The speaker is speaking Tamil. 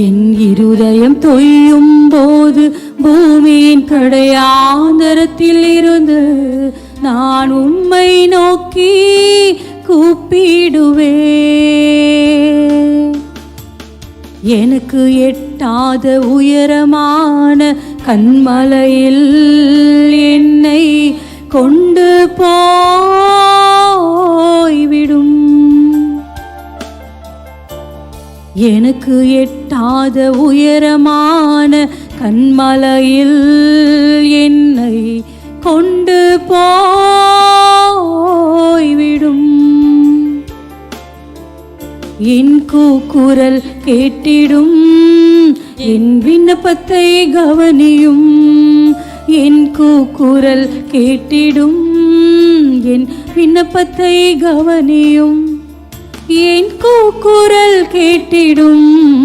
என் இருதயம் தொய்யும் போது பூமியின் கடையாந்தரத்தில் இருந்து நான் உம்மை நோக்கி கூப்பிடுவே எனக்கு எட்டாத உயரமான கண்மலையில் என்னை கொண்டு போ எனக்கு எட்டாத உயரமான கண்மலையில் என்னை கொண்டு போய்விடும். என் கூக்குரல் கேட்டிடும் என் விண்ணப்பத்தை கவனியும். என் கூக்குரல் கேட்டிடும் என் விண்ணப்பத்தை கவனியும். கூக்குரல் கேட்டிடும்.